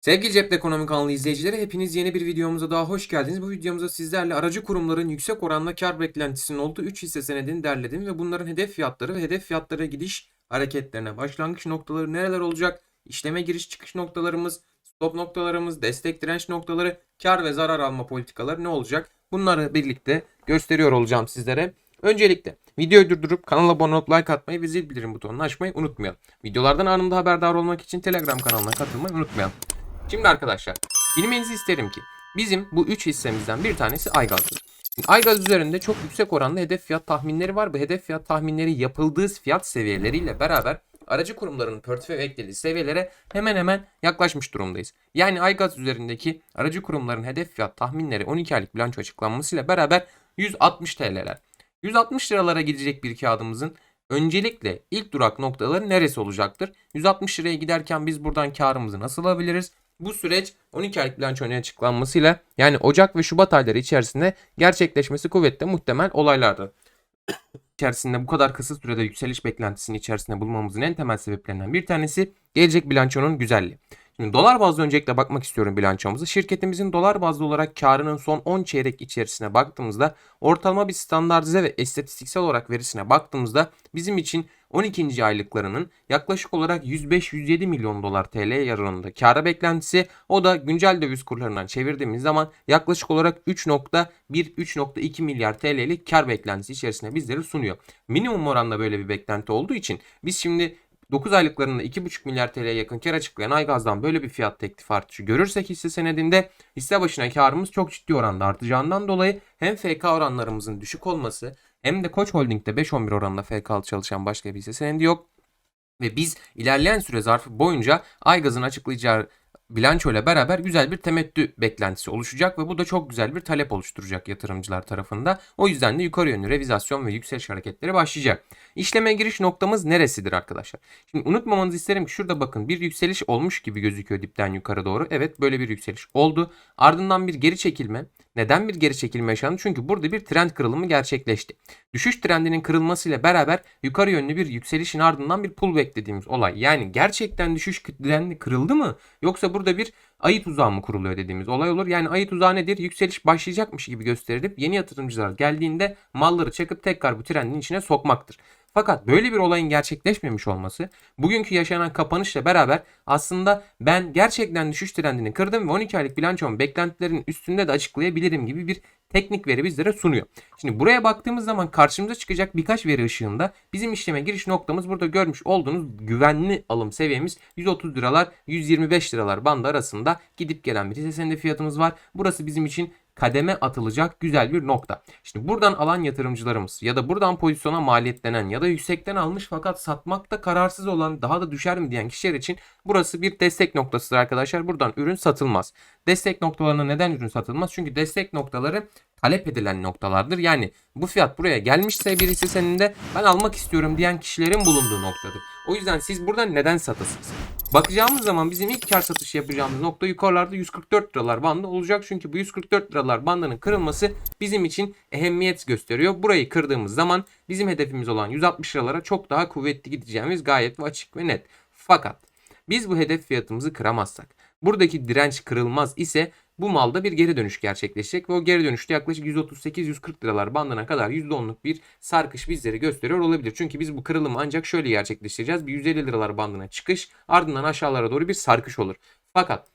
Sevgili Cepte Ekonomi kanalı izleyicileri hepiniz yeni bir videomuza daha hoş geldiniz. Bu videomuzda sizlerle aracı kurumların yüksek oranla kar beklentisinin olduğu 3 hisse senedini derledim ve bunların hedef fiyatları ve hedef fiyatlara gidiş hareketlerine başlangıç noktaları nereler olacak? İşleme giriş çıkış noktalarımız, stop noktalarımız, destek direnç noktaları, kar ve zarar alma politikaları ne olacak? Bunları birlikte gösteriyor olacağım sizlere. Öncelikle videoyu durdurup kanala abone olup like atmayı ve zil bildirim butonunu açmayı unutmayalım. Videolardan anında haberdar olmak için Telegram kanalına katılmayı unutmayalım. Şimdi arkadaşlar bilmenizi isterim ki bizim bu 3 hissemizden bir tanesi Aygaz'dır. Aygaz üzerinde çok yüksek oranda hedef fiyat tahminleri var. Bu hedef fiyat tahminleri yapıldığı fiyat seviyeleriyle beraber aracı kurumların portföy eklediği seviyelere hemen hemen yaklaşmış durumdayız. Yani Aygaz üzerindeki aracı kurumların hedef fiyat tahminleri 12 aylık bilanço açıklanmasıyla beraber 160 TL'ler. 160 liralara gidecek bir kağıdımızın öncelikle ilk durak noktaları neresi olacaktır? 160 liraya giderken biz buradan karımızı nasıl alabiliriz? Bu süreç 12 aylık bilançonun açıklanmasıyla yani Ocak ve Şubat ayları içerisinde gerçekleşmesi kuvvetle muhtemel olaylardır. içerisinde bu kadar kısa sürede yükseliş beklentisinin içerisinde bulmamızın en temel sebeplerinden bir tanesi gelecek bilançonun güzelliği. Şimdi dolar bazlı öncelikle bakmak istiyorum bilançomuzu. Şirketimizin dolar bazlı olarak karının son 10 çeyrek içerisine baktığımızda ortalama bir standartize ve istatistiksel olarak verisine baktığımızda bizim için 12. aylıklarının yaklaşık olarak 105-107 milyon dolar TL yararında kara beklentisi o da güncel döviz kurlarından çevirdiğimiz zaman yaklaşık olarak 3.1-3.2 milyar TL'lik kar beklentisi içerisinde bizleri sunuyor. Minimum oranda böyle bir beklenti olduğu için biz şimdi 9 aylıklarında 2,5 milyar TL'ye yakın kar açıklayan Aygaz'dan böyle bir fiyat teklif artışı görürsek hisse senedinde hisse başına karımız çok ciddi oranda artacağından dolayı hem FK oranlarımızın düşük olması hem de Koç Holding'de 5-11 oranında FK'lı çalışan başka bir hisse senedi yok. Ve biz ilerleyen süre zarfı boyunca Aygaz'ın açıklayacağı bilanço ile beraber güzel bir temettü beklentisi oluşacak ve bu da çok güzel bir talep oluşturacak yatırımcılar tarafında. O yüzden de yukarı yönlü revizasyon ve yükseliş hareketleri başlayacak. İşleme giriş noktamız neresidir arkadaşlar? Şimdi unutmamanızı isterim ki şurada bakın bir yükseliş olmuş gibi gözüküyor dipten yukarı doğru. Evet böyle bir yükseliş oldu. Ardından bir geri çekilme. Neden bir geri çekilme yaşandı? Çünkü burada bir trend kırılımı gerçekleşti. Düşüş trendinin kırılmasıyla beraber yukarı yönlü bir yükselişin ardından bir pullback dediğimiz olay. Yani gerçekten düşüş trendi kırıldı mı? Yoksa burada bir ayı tuzağı mı kuruluyor dediğimiz olay olur. Yani ayı tuzağı nedir? Yükseliş başlayacakmış gibi gösterilip yeni yatırımcılar geldiğinde malları çakıp tekrar bu trendin içine sokmaktır. Fakat böyle bir olayın gerçekleşmemiş olması bugünkü yaşanan kapanışla beraber aslında ben gerçekten düşüş trendini kırdım ve 12 aylık bilançomun beklentilerinin üstünde de açıklayabilirim gibi bir teknik veri bizlere sunuyor. Şimdi buraya baktığımız zaman karşımıza çıkacak birkaç veri ışığında bizim işleme giriş noktamız burada görmüş olduğunuz güvenli alım seviyemiz 130 liralar 125 liralar bandı arasında gidip gelen bir hisse senedi fiyatımız var. Burası bizim için kademe atılacak güzel bir nokta. Şimdi buradan alan yatırımcılarımız ya da buradan pozisyona maliyetlenen ya da yüksekten almış fakat satmakta kararsız olan daha da düşer mi diyen kişiler için burası bir destek noktasıdır arkadaşlar. Buradan ürün satılmaz. Destek noktalarına neden ürün satılmaz? Çünkü destek noktaları talep edilen noktalardır. Yani bu fiyat buraya gelmişse bir hisse seninde ben almak istiyorum diyen kişilerin bulunduğu noktadır. O yüzden siz buradan neden satasınız? Bakacağımız zaman bizim ilk kar satışı yapacağımız nokta yukarılarda 144 liralar bandı olacak. Çünkü bu 144 liralar bandının kırılması bizim için ehemmiyet gösteriyor. Burayı kırdığımız zaman bizim hedefimiz olan 160 liralara çok daha kuvvetli gideceğimiz gayet açık ve net. Fakat biz bu hedef fiyatımızı kıramazsak, buradaki direnç kırılmaz ise bu malda bir geri dönüş gerçekleşecek ve o geri dönüşte yaklaşık 138-140 liralar bandına kadar %10'luk bir sarkış bizleri gösteriyor olabilir. Çünkü biz bu kırılımı ancak şöyle gerçekleştireceğiz. Bir 150 liralar bandına çıkış ardından aşağılara doğru bir sarkış olur. Fakat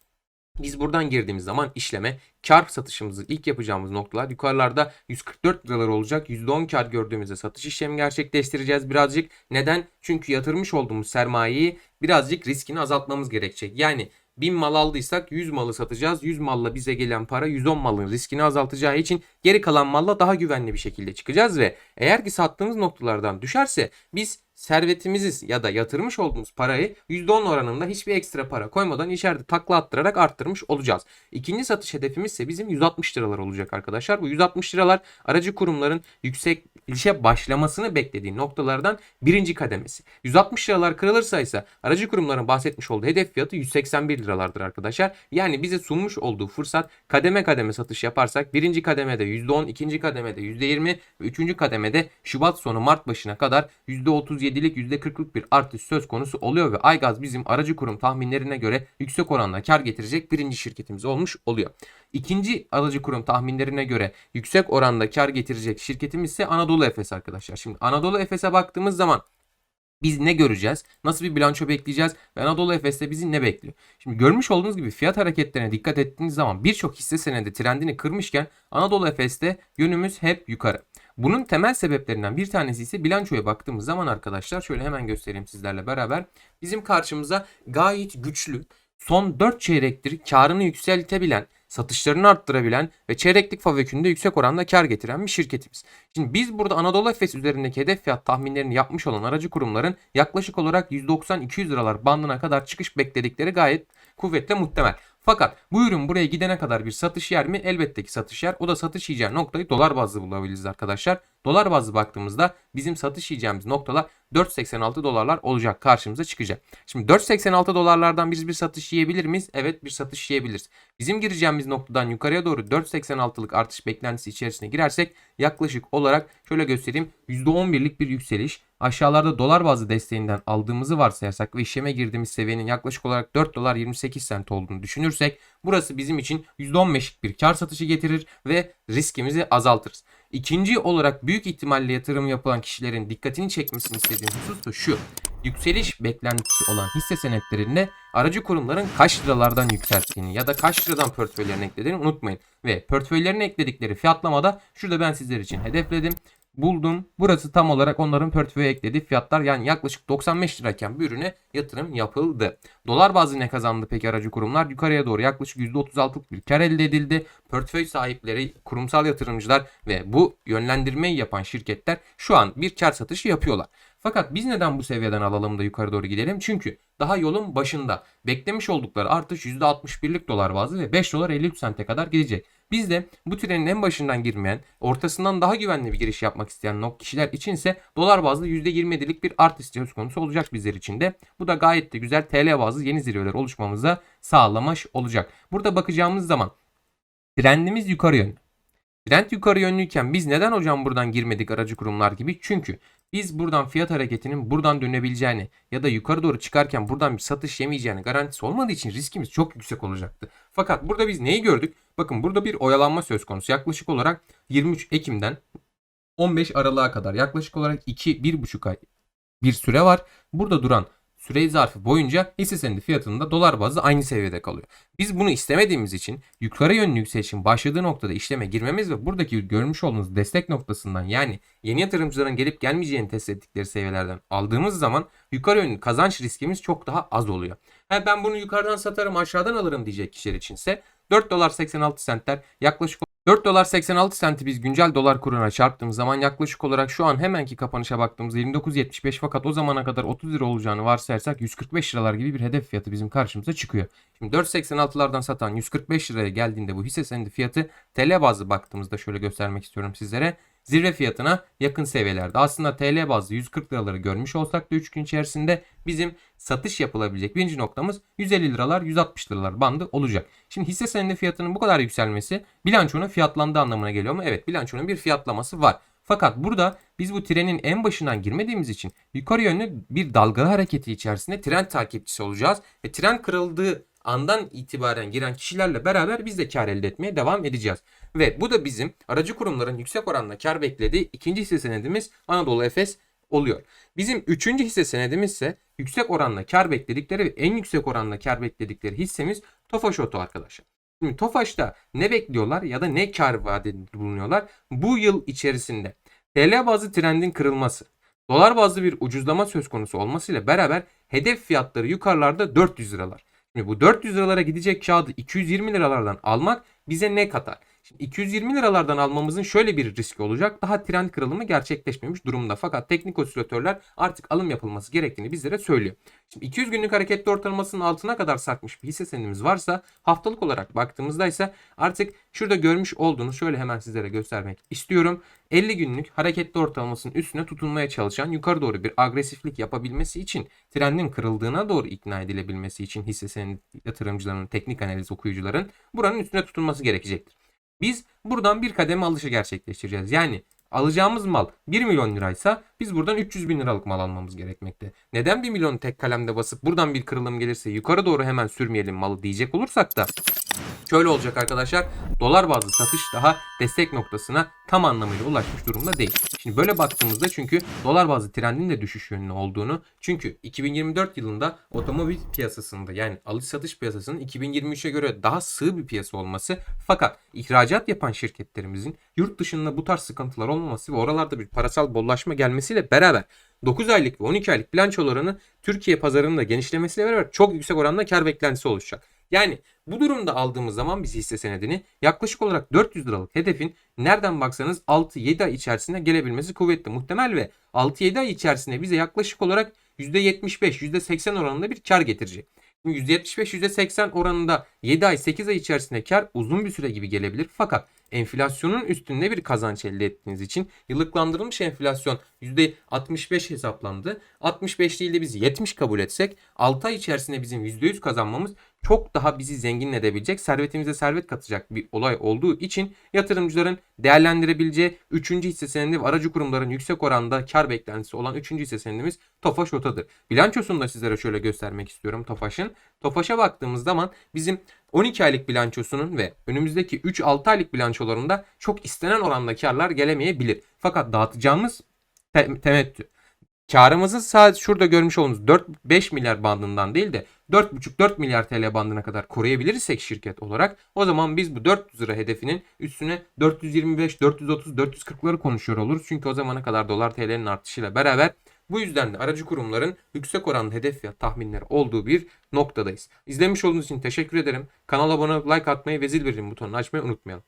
biz buradan girdiğimiz zaman işleme kar satışımızı ilk yapacağımız noktalar yukarılarda 144 liralar olacak. %10 kar gördüğümüzde satış işlemi gerçekleştireceğiz birazcık. Neden? Çünkü yatırmış olduğumuz sermayeyi birazcık riskini azaltmamız gerekecek. Yani 1000 mal aldıysak 100 malı satacağız. 100 malla bize gelen para 110 malın riskini azaltacağı için geri kalan malla daha güvenli bir şekilde çıkacağız ve eğer ki sattığımız noktalardan düşerse biz servetimizi ya da yatırmış olduğumuz parayı %10 oranında hiçbir ekstra para koymadan içeride takla attırarak arttırmış olacağız. İkinci satış hedefimiz ise bizim 160 liralar olacak arkadaşlar. Bu 160 liralar aracı kurumların yükselişe başlamasını beklediği noktalardan birinci kademesi. 160 liralar kırılırsa ise aracı kurumların bahsetmiş olduğu hedef fiyatı 181 liralardır arkadaşlar. Yani bize sunmuş olduğu fırsat kademe kademe satış yaparsak birinci kademede %10, ikinci kademede %20 ve üçüncü kademede Şubat sonu Mart başına kadar %30 %37'lik %40'lık bir artış söz konusu oluyor ve Aygaz bizim aracı kurum tahminlerine göre yüksek oranda kar getirecek birinci şirketimiz olmuş oluyor. İkinci aracı kurum tahminlerine göre yüksek oranda kar getirecek şirketimiz ise Anadolu Efes arkadaşlar. Şimdi Anadolu Efes'e baktığımız zaman biz ne göreceğiz? Nasıl bir bilanço bekleyeceğiz? Ve Anadolu Efes'te bizi ne bekliyor? Şimdi görmüş olduğunuz gibi fiyat hareketlerine dikkat ettiğiniz zaman birçok hisse senedi trendini kırmışken Anadolu Efes'te yönümüz hep yukarı. Bunun temel sebeplerinden bir tanesi ise bilançoya baktığımız zaman arkadaşlar şöyle hemen göstereyim sizlerle beraber. Bizim karşımıza gayet güçlü son 4 çeyrektir karını yükseltebilen, satışlarını arttırabilen ve çeyreklik favökünde yüksek oranda kar getiren bir şirketimiz. Şimdi biz burada Anadolu Efes üzerindeki hedef fiyat tahminlerini yapmış olan aracı kurumların yaklaşık olarak 190-200 liralar bandına kadar çıkış bekledikleri gayet kuvvetle muhtemel. Fakat bu ürün buraya gidene kadar bir satış yer mi? Elbette ki satış yer. O da satış yiyeceği noktayı dolar bazlı bulabiliriz arkadaşlar. Dolar bazlı baktığımızda bizim satış yiyeceğimiz noktalar 4.86 dolarlar olacak karşımıza çıkacak. Şimdi 4.86 dolarlardan biz bir satış yiyebilir miyiz? Evet bir satış yiyebiliriz. Bizim gireceğimiz noktadan yukarıya doğru 4.86'lık artış beklentisi içerisine girersek yaklaşık olarak şöyle göstereyim %11'lik bir yükseliş. Aşağılarda dolar bazlı desteğinden aldığımızı varsayarsak ve işleme girdiğimiz seviyenin yaklaşık olarak 4 dolar 28 sent olduğunu düşünürsek burası bizim için %15'lik bir kar satışı getirir ve riskimizi azaltırız. İkinci olarak büyük ihtimalle yatırım yapılan kişilerin dikkatini çekmesini istediğim husus da şu. Yükseliş beklentisi olan hisse senetlerinde aracı kurumların kaç liralardan yükselttiğini ya da kaç liradan portföylerine eklediğini unutmayın. Ve portföylerine ekledikleri fiyatlamada şurada ben sizler için hedefledim buldum. Burası tam olarak onların portföye eklediği fiyatlar yani yaklaşık 95 lirayken bir ürüne yatırım yapıldı. Dolar bazlı ne kazandı peki aracı kurumlar? Yukarıya doğru yaklaşık %36'lık bir kar elde edildi. Portföy sahipleri, kurumsal yatırımcılar ve bu yönlendirmeyi yapan şirketler şu an bir kar satışı yapıyorlar. Fakat biz neden bu seviyeden alalım da yukarı doğru gidelim? Çünkü daha yolun başında beklemiş oldukları artış %61'lik dolar bazlı ve 5 dolar 53 sente kadar gidecek. Biz de bu trenin en başından girmeyen, ortasından daha güvenli bir giriş yapmak isteyen nok kişiler içinse dolar bazlı %27'lik bir artış söz konusu olacak bizler için de. Bu da gayet de güzel TL bazlı yeni zirveler oluşmamıza sağlamış olacak. Burada bakacağımız zaman trendimiz yukarı yönlü. Trend yukarı yönlüyken biz neden hocam buradan girmedik aracı kurumlar gibi? Çünkü biz buradan fiyat hareketinin buradan dönebileceğini ya da yukarı doğru çıkarken buradan bir satış yemeyeceğini garantisi olmadığı için riskimiz çok yüksek olacaktı. Fakat burada biz neyi gördük? Bakın burada bir oyalanma söz konusu. Yaklaşık olarak 23 Ekim'den 15 Aralık'a kadar yaklaşık olarak 2-1,5 ay bir süre var. Burada duran süre zarfı boyunca hisse senedi fiyatının da dolar bazlı aynı seviyede kalıyor. Biz bunu istemediğimiz için yukarı yönlü yükselişin başladığı noktada işleme girmemiz ve buradaki görmüş olduğunuz destek noktasından yani yeni yatırımcıların gelip gelmeyeceğini test ettikleri seviyelerden aldığımız zaman yukarı yönlü kazanç riskimiz çok daha az oluyor. Ha, ben bunu yukarıdan satarım aşağıdan alırım diyecek kişiler içinse 4 dolar 86 centler yaklaşık 4 dolar 86 senti biz güncel dolar kuruna çarptığımız zaman yaklaşık olarak şu an hemenki kapanışa baktığımızda 29.75 fakat o zamana kadar 30 lira olacağını varsayarsak 145 liralar gibi bir hedef fiyatı bizim karşımıza çıkıyor. Şimdi 4.86'lardan satan 145 liraya geldiğinde bu hisse senedi fiyatı TL bazlı baktığımızda şöyle göstermek istiyorum sizlere. Zirve fiyatına yakın seviyelerde. Aslında TL bazlı 140 liraları görmüş olsak da 3 gün içerisinde bizim satış yapılabilecek birinci noktamız 150 liralar 160 liralar bandı olacak. Şimdi hisse senedi fiyatının bu kadar yükselmesi bilançonun fiyatlandığı anlamına geliyor mu? Evet bilançonun bir fiyatlaması var. Fakat burada biz bu trenin en başından girmediğimiz için yukarı yönlü bir dalgalı hareketi içerisinde trend takipçisi olacağız. Ve trend kırıldığı andan itibaren giren kişilerle beraber biz de kar elde etmeye devam edeceğiz. Ve bu da bizim aracı kurumların yüksek oranla kar beklediği ikinci hisse senedimiz Anadolu Efes oluyor. Bizim üçüncü hisse senedimiz ise yüksek oranla kar bekledikleri ve en yüksek oranla kar bekledikleri hissemiz Tofaş Oto arkadaşlar. Şimdi Tofaş'ta ne bekliyorlar ya da ne kar vaadinde bulunuyorlar? Bu yıl içerisinde TL bazlı trendin kırılması, dolar bazlı bir ucuzlama söz konusu olmasıyla beraber hedef fiyatları yukarılarda 400 liralar. Şimdi bu 400 liralara gidecek kağıdı 220 liralardan almak bize ne katar? Şimdi 220 liralardan almamızın şöyle bir riski olacak. Daha trend kırılımı gerçekleşmemiş durumda. Fakat teknik osilatörler artık alım yapılması gerektiğini bizlere söylüyor. Şimdi 200 günlük hareketli ortalamasının altına kadar sarkmış bir hisse senedimiz varsa haftalık olarak baktığımızda ise artık şurada görmüş olduğunuz şöyle hemen sizlere göstermek istiyorum. 50 günlük hareketli ortalamasının üstüne tutunmaya çalışan yukarı doğru bir agresiflik yapabilmesi için trendin kırıldığına doğru ikna edilebilmesi için hisse senedi yatırımcılarının, teknik analiz okuyucuların buranın üstüne tutunması gerekecektir. Biz buradan bir kademe alışı gerçekleştireceğiz. Yani Alacağımız mal 1 milyon liraysa biz buradan 300 bin liralık mal almamız gerekmekte. Neden 1 milyon tek kalemde basıp buradan bir kırılım gelirse yukarı doğru hemen sürmeyelim malı diyecek olursak da şöyle olacak arkadaşlar. Dolar bazlı satış daha destek noktasına tam anlamıyla ulaşmış durumda değil. Şimdi böyle baktığımızda çünkü dolar bazlı trendin de düşüş yönlü olduğunu çünkü 2024 yılında otomobil piyasasında yani alış satış piyasasının 2023'e göre daha sığ bir piyasa olması fakat ihracat yapan şirketlerimizin yurt dışında bu tarz sıkıntılar olmaması ve oralarda bir parasal bollaşma gelmesiyle beraber 9 aylık ve 12 aylık bilançolarını Türkiye pazarının da genişlemesiyle beraber çok yüksek oranda kar beklentisi oluşacak. Yani bu durumda aldığımız zaman biz hisse senedini yaklaşık olarak 400 liralık hedefin nereden baksanız 6-7 ay içerisinde gelebilmesi kuvvetli muhtemel ve 6-7 ay içerisinde bize yaklaşık olarak %75, %80 oranında bir kar getirecek. Şimdi %75-%80 oranında 7 ay 8 ay içerisinde kar uzun bir süre gibi gelebilir. Fakat enflasyonun üstünde bir kazanç elde ettiğiniz için yıllıklandırılmış enflasyon %65 hesaplandı. 65 değil de biz 70 kabul etsek 6 ay içerisinde bizim %100 kazanmamız çok daha bizi zengin edebilecek, servetimize servet katacak bir olay olduğu için yatırımcıların değerlendirebileceği 3. hisse senedi ve aracı kurumların yüksek oranda kar beklentisi olan 3. hisse senedimiz Tofaş Ota'dır. Bilançosunu da sizlere şöyle göstermek istiyorum Tofaş'ın. Tofaş'a baktığımız zaman bizim 12 aylık bilançosunun ve önümüzdeki 3-6 aylık bilançolarında çok istenen oranda karlar gelemeyebilir. Fakat dağıtacağımız te- temettü karımızı sadece şurada görmüş olduğunuz 4-5 milyar bandından değil de 4,5-4 milyar TL bandına kadar koruyabilirsek şirket olarak o zaman biz bu 400 lira hedefinin üstüne 425, 430, 440'ları konuşuyor oluruz. Çünkü o zamana kadar dolar TL'nin artışıyla beraber bu yüzden de aracı kurumların yüksek oranlı hedef fiyat tahminleri olduğu bir noktadayız. İzlemiş olduğunuz için teşekkür ederim. Kanala abone like atmayı ve zil bildirim butonunu açmayı unutmayalım.